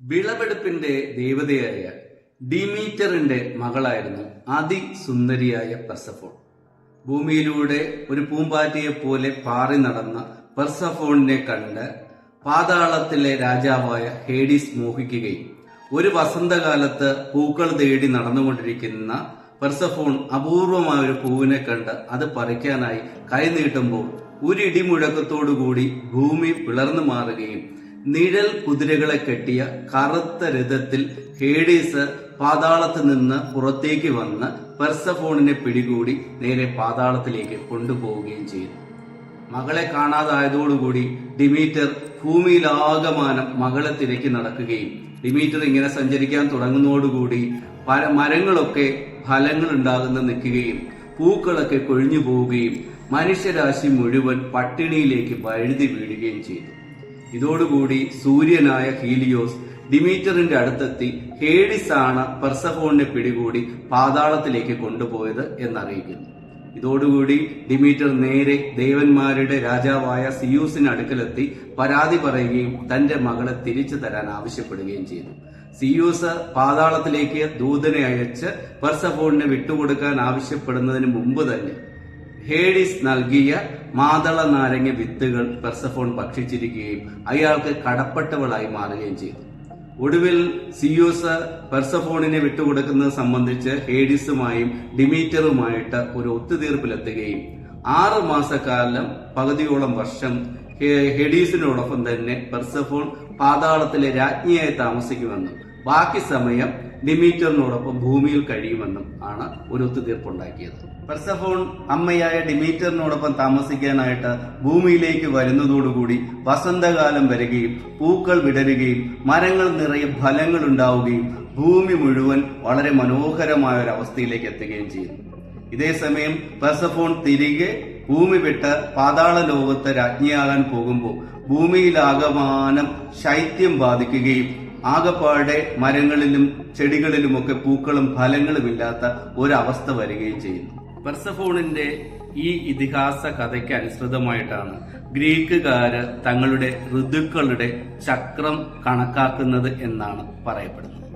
വിളവെടുപ്പിന്റെ ദേവതയായ ഡിമീറ്ററിന്റെ മകളായിരുന്നു അതിസുന്ദരിയായ പെർസഫോൺ. ഭൂമിയിലൂടെ ഒരു പൂമ്പാറ്റയെ പോലെ പാറി നടന്ന പെർസഫോണിനെ കണ്ട് പാതാളത്തിലെ രാജാവായ ഹേഡിസ് മോഹിക്കുകയും ഒരു വസന്തകാലത്ത് പൂക്കൾ തേടി നടന്നുകൊണ്ടിരിക്കുന്ന പെർസഫോൺ അപൂർവമായ ഒരു പൂവിനെ കണ്ട് അത് പറിക്കാനായി കൈനീട്ടുമ്പോൾ ഒരിടിമുഴക്കത്തോടുകൂടി ഭൂമി പിളർന്നു മാറുകയും നിഴൽ കുതിരകളെ കെട്ടിയ കറുത്ത രഥത്തിൽ ഹേഡീസ് പാതാളത്ത് നിന്ന് പുറത്തേക്ക് വന്ന് പെർസഫോണിനെ പിടികൂടി നേരെ പാതാളത്തിലേക്ക് കൊണ്ടുപോവുകയും ചെയ്തു. മകളെ കാണാതായതോടുകൂടി ഡിമീറ്റർ ഭൂമിയിലാകമാനം മകളെ തിരക്കി നടക്കുകയും ഡിമീറ്റർ ഇങ്ങനെ സഞ്ചരിക്കാൻ തുടങ്ങുന്നതോടുകൂടി പല മരങ്ങളൊക്കെ ഫലങ്ങൾ ഉണ്ടാകുന്ന നിൽക്കുകയും പൂക്കളൊക്കെ കൊഴിഞ്ഞു പോവുകയും മനുഷ്യരാശി മുഴുവൻ പട്ടിണിയിലേക്ക് വഴുതി വീഴുകയും ചെയ്തു. ഇതോടുകൂടി സൂര്യനായ ഹീലിയോസ് ഡിമീറ്ററിന്റെ അടുത്തെത്തി ഹേഡിസ് ആണ് പെർസഫോണിനെ പിടികൂടി പാതാളത്തിലേക്ക് കൊണ്ടുപോയത് എന്നറിയിക്കുന്നു. ഇതോടുകൂടി ഡിമീറ്റർ നേരെ ദേവന്മാരുടെ രാജാവായ സിയൂസിന് അടുക്കലെത്തി പരാതി പറയുകയും തന്റെ മകളെ തിരിച്ചു തരാൻ ആവശ്യപ്പെടുകയും ചെയ്തു. സിയൂസ് പാതാളത്തിലേക്ക് ദൂതനെ അയച്ച് പെർസഫോണിനെ വിട്ടുകൊടുക്കാൻ ആവശ്യപ്പെടുന്നതിന് മുമ്പ് തന്നെ ഹേഡിസ് നൽകിയ മാതള നാരങ്ങ വിത്തുകൾ പെർസഫോൺ ഭക്ഷിച്ചിരിക്കുകയും അയാൾക്ക് കടപ്പെട്ടവളായി മാറുകയും ചെയ്തു. ഒടുവിൽ സിയോസ് പെർസഫോണിനെ വിട്ടുകൊടുക്കുന്നത് സംബന്ധിച്ച് ഹേഡിസുമായും ഡിമീറ്ററുമായിട്ട് ഒരു ഒത്തുതീർപ്പിലെത്തുകയും ആറ് മാസക്കാലം പകുതിയോളം വർഷം ഹെഡീസിനോടൊപ്പം തന്നെ പെർസഫോൺ പാതാളത്തിലെ രാജ്ഞിയായി താമസിക്കുമെന്നും ബാക്കി സമയം ഡിമീറ്ററിനോടൊപ്പം ഭൂമിയിൽ കഴിയുമെന്നും ആണ് ഒരു ഒത്തുതീർപ്പുണ്ടാക്കിയത്. പെർസഫോൺ അമ്മയായ ഡിമീറ്ററിനോടൊപ്പം താമസിക്കാനായിട്ട് ഭൂമിയിലേക്ക് വരുന്നതോടുകൂടി വസന്തകാലം വരികയും പൂക്കൾ വിടരുകയും മരങ്ങൾ നിറയെ ഫലങ്ങൾ ഉണ്ടാവുകയും ഭൂമി മുഴുവൻ വളരെ മനോഹരമായ ഒരു അവസ്ഥയിലേക്ക് എത്തുകയും ചെയ്യുന്നു ഇതേസമയം പെർസഫോൺ തിരികെ ഭൂമി വിട്ട് പാതാള ലോകത്ത് രാജ്ഞിയാകാൻ പോകുമ്പോൾ ഭൂമിയിലാകമാനം ശൈത്യം ബാധിക്കുകയും ആകപ്പാടെ മരങ്ങളിലും ചെടികളിലുമൊക്കെ പൂക്കളും ഫലങ്ങളും ഇല്ലാത്ത ഒരവസ്ഥ വരികയും ചെയ്യുന്നു. പെർസഫോണിന്റെ ഈ ഇതിഹാസ കഥയ്ക്ക് അനുസൃതമായിട്ടാണ് ഗ്രീക്കുകാര് തങ്ങളുടെ ഋതുക്കളുടെ ചക്രം കണക്കാക്കുന്നത് എന്നാണ് പറയപ്പെടുന്നത്.